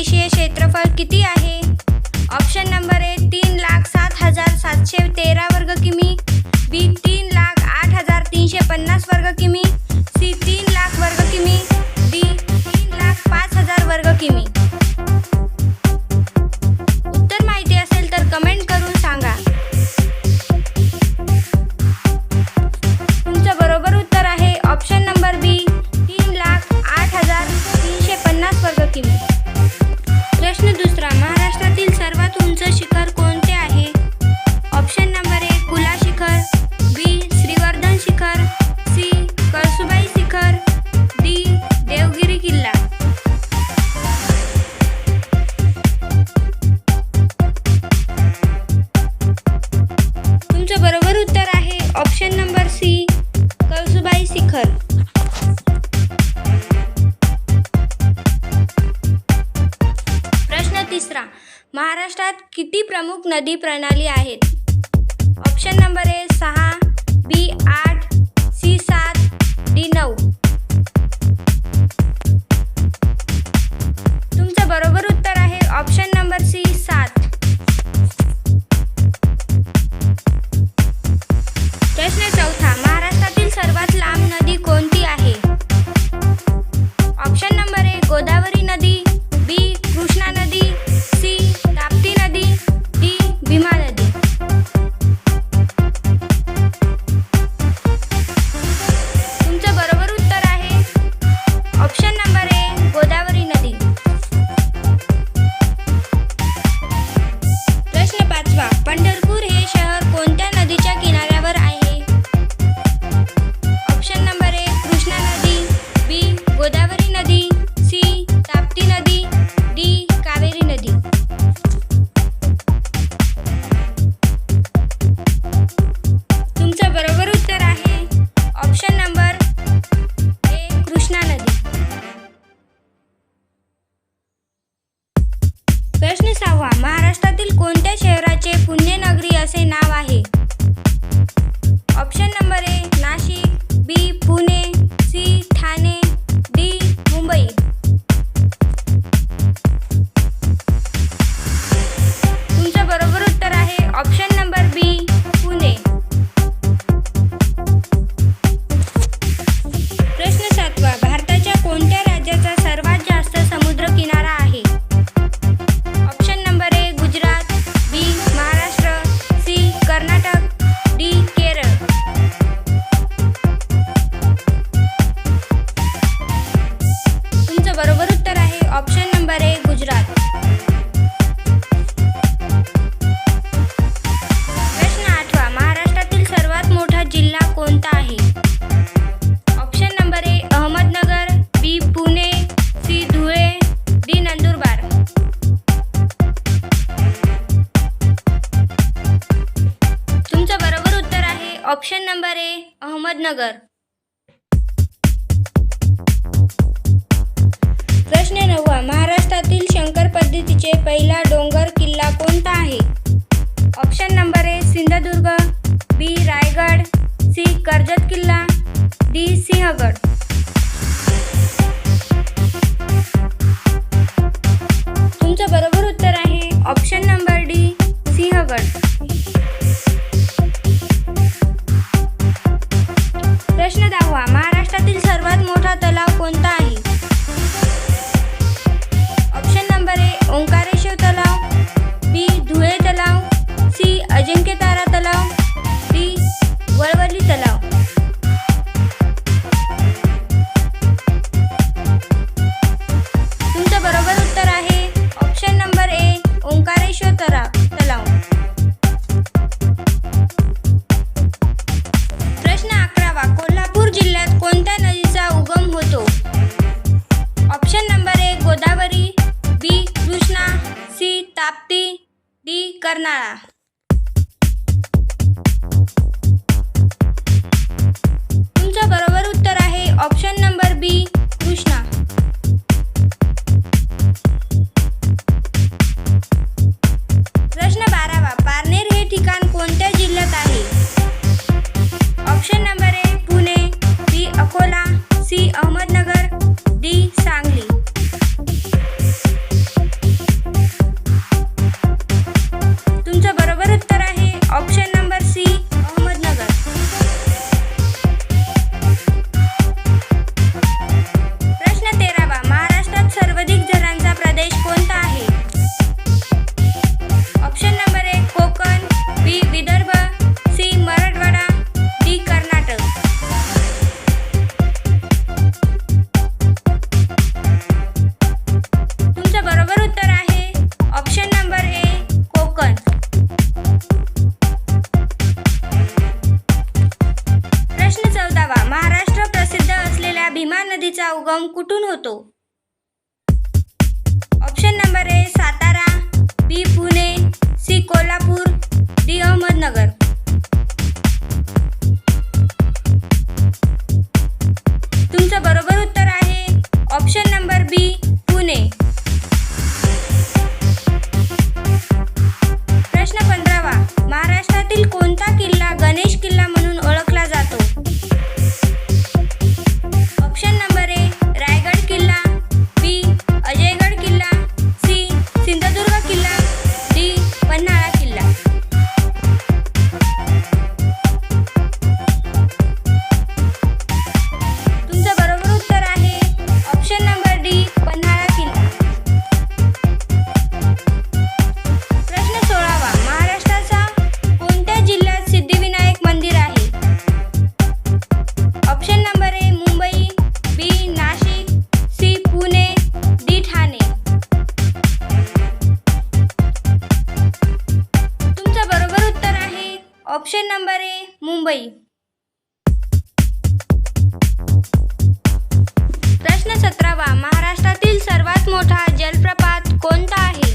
परिक्षेत्रीय क्षेत्रफळ किती आहे? ऑप्शन नंबर ए तीन लाख सात हजार सातशे तेरा वर्ग किमी. बी तीन लाख आठ हजार तीनशे पन्नास वर्ग किमी. महाराष्ट्रात किती प्रमुख नदी प्रणाली आहेत? ऑप्शन नंबर ए सहा बी आठ सी सात डी नऊ. तुमचं बरोबर उत्तर आहे. ऑप्शन नंबर सी सात. Option number A Gujarat. प्रश्न आठवा महाराष्ट्रातील सर्वात मोठा जिल्हा कोणता आहे? Option number A Ahmednagar B Pune C Dhule D Nandurbar. तुमचं बरोबर उत्तर आहे ऑप्शन नंबर ए अहमदनगर. प्रश्न नववा. महाराष्ट्रातील शंकर पद्धतीचे पहिला डोंगर किल्ला कोणता आहे? Option number A Sindhudurg. B Raigad. C Karjat किल्ला. डी सिंहगड. तुमचं बरोबर उत्तर आहे. Option number D Sinhagad. Ajinkyatara तलाव डी वळवली तलाव. तुमचं बरोबर उत्तर आहे ऑप्शन नंबर ए ओंकारेश्वर तरा तलाव. प्रश्न अकरावा कोल्हापूर जिल्ह्यात कोणत्या नदीचा उगम होतो? Option number A Godavari B Krishna C Tapti D Karnala. C Ahmednagar. Kolhapur D Ahmednagar Mumbai. प्रश्न सतरावा, महाराष्ट्रातील सर्वात मोठा जलप्रपात कोणता आहे?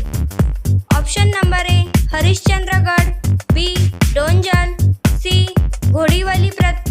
Option number A Harishchandragad B डोंजल C घोडीवली प्रत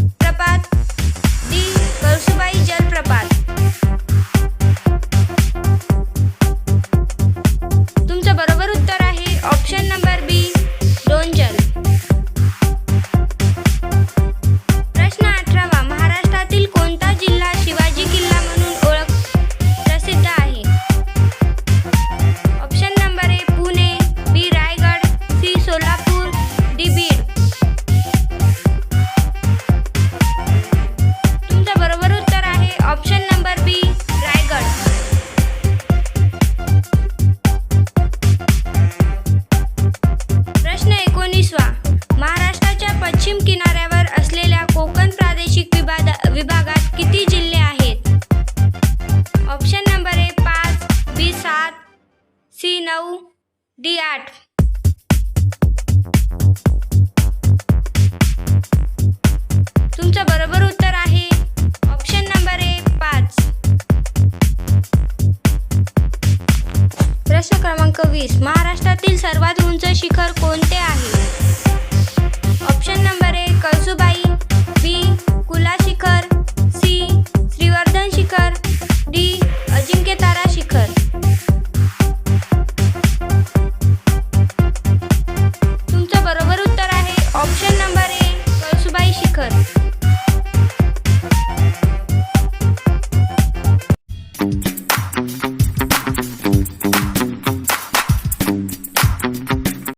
सी नऊ डी आठ. तुमचं बरोबर उत्तर आहे. ऑप्शन नंबर ए पाच. प्रश्न क्रमांक वीस. महाराष्ट्रातील सर्वात उंच शिखर कोणते आहे? Option number A Kalsubai. B कुला शिखर. सी श्रीवर्धन शिखर. डी अजिंक्यतारा शिखर.